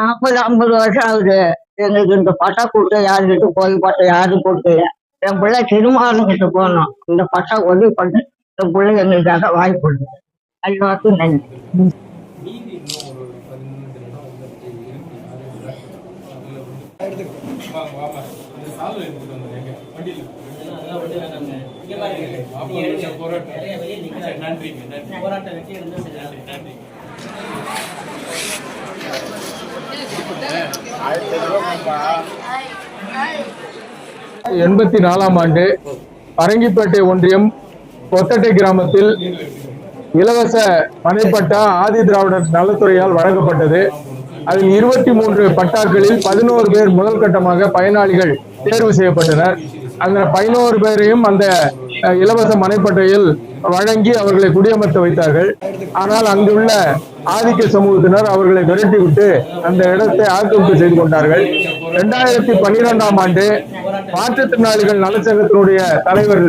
நாற்பது ஐம்பது வருஷம் ஆகுது. எங்களுக்கு இந்த பட்டா கொடுக்க யாருக்கிட்ட போய் பட்டா யாரும் கொடுக்கல என் பிள்ளை திருமாவளம் கிட்ட போனோம். இந்த பட்டா உதவி பண்ணி என் பிள்ளை எங்களுக்காக வாய்ப்பு கொடுங்க எல்லாத்துக்கும் நன்றி. போராட்டம் நன்றி. போராட்டம் நன்றி. எண்பத்தி நாலாம் ஆண்டு பரங்கிப்பேட்டை ஒன்றியம் கொத்தட்டை கிராமத்தில் இலவச மனைப்பட்டா ஆதி திராவிடர் நலத்துறையால் வழங்கப்பட்டது. அதில் இருபத்தி மூன்று பட்டாக்களில் பதினோரு பேர் முதல் கட்டமாக பயனாளிகள் தேர்வு செய்யப்பட்டனர். அந்த பதினோரு பேரையும் அந்த அஹ், இலவச மனைப்பட்டையில் வழங்கி அவர்களை குடியமர்த்த வைத்தார்கள். ஆனால் அங்குள்ள ஆதிக்க சமூகத்தினர் அவர்களை விரட்டி விட்டு அந்த இடத்தை ஆக்கிரமிப்பு செய்து கொண்டார்கள். இரண்டாயிரத்தி பன்னிரெண்டாம் ஆண்டு மாற்றுத்திறனாளிகள் நலச்சங்கத்தினுடைய தலைவர்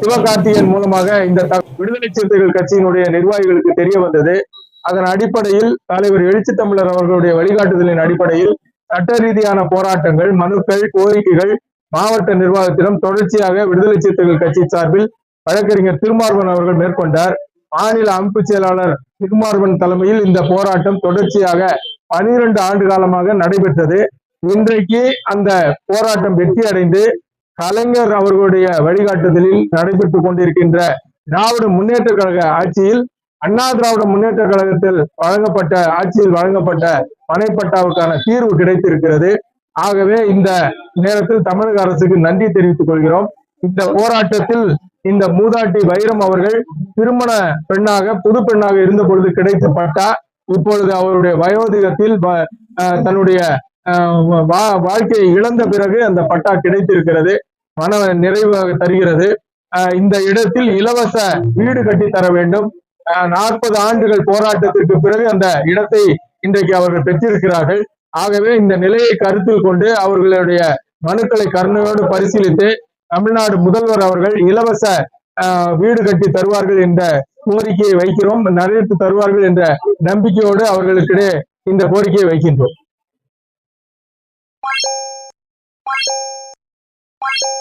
சிவகார்த்திகேயன் மூலமாக இந்த விடுதலை சிறுத்தைகள் கட்சியினுடைய நிர்வாகிகளுக்கு தெரிய வந்தது. அதன் அடிப்படையில் தலைவர் எழுச்சி தமிழர் அவர்களுடைய வழிகாட்டுதலின் அடிப்படையில் சட்ட ரீதியான போராட்டங்கள் மனுக்கள் கோரிக்கைகள் மாவட்ட நிர்வாகத்திடம் தொடர்ச்சியாக விடுதலை சிறுத்தைகள் கட்சி சார்பில் வழக்கறிஞர் திருமார்வன் அவர்கள் மேற்கொண்டார். மாநில அமைப்பு செயலாளர் திருமார்வன் தலைமையில் இந்த போராட்டம் தொடர்ச்சியாக பனிரெண்டு ஆண்டு காலமாக நடைபெற்றது. இன்றைக்கு அந்த போராட்டம் வெற்றி அடைந்து கலைஞர் அவர்களுடைய வழிகாட்டுதலில் நடைபெற்றுக் கொண்டிருக்கின்ற திராவிட முன்னேற்ற கழக ஆட்சியில் அண்ணா திராவிட முன்னேற்ற கழகத்தில் வழங்கப்பட்ட ஆட்சியில் வழங்கப்பட்ட மனைப்பட்டாவுக்கான தீர்வு கிடைத்திருக்கிறது. ஆகவே இந்த நேரத்தில் தமிழக அரசுக்கு நன்றி தெரிவித்துக் கொள்கிறோம். இந்த போராட்டத்தில் இந்த மூதாட்டி வைரம் அவர்கள் திருமண பெண்ணாக புது பெண்ணாக இருந்த பொழுது கிடைத்த பட்டா இப்பொழுது அவருடைய வயோதிகத்தில் தன்னுடைய வாழ்க்கையை இழந்த பிறகு அந்த பட்டா கிடைத்திருக்கிறது. மன நிறைவாக தருகிறது. இந்த இடத்தில் இலவச வீடு கட்டி தர வேண்டும். நாற்பது ஆண்டுகள் போராட்டத்திற்கு பிறகு அந்த இடத்தை இன்றைக்கு அவர்கள் பெற்றிருக்கிறார்கள். ஆகவே இந்த நிலையை கருத்தில் கொண்டு அவர்களுடைய மனுக்களை கருணையோடு பரிசீலித்து தமிழ்நாடு முதல்வர் அவர்கள் இலவச வீடு கட்டி தருவார்கள் என்ற கோரிக்கையை வைக்கிறோம். நிறைவேற்றி தருவார்கள் என்ற நம்பிக்கையோடு அவர்களுக்கிடையே இந்த கோரிக்கையை வைக்கின்றோம். Why? Why?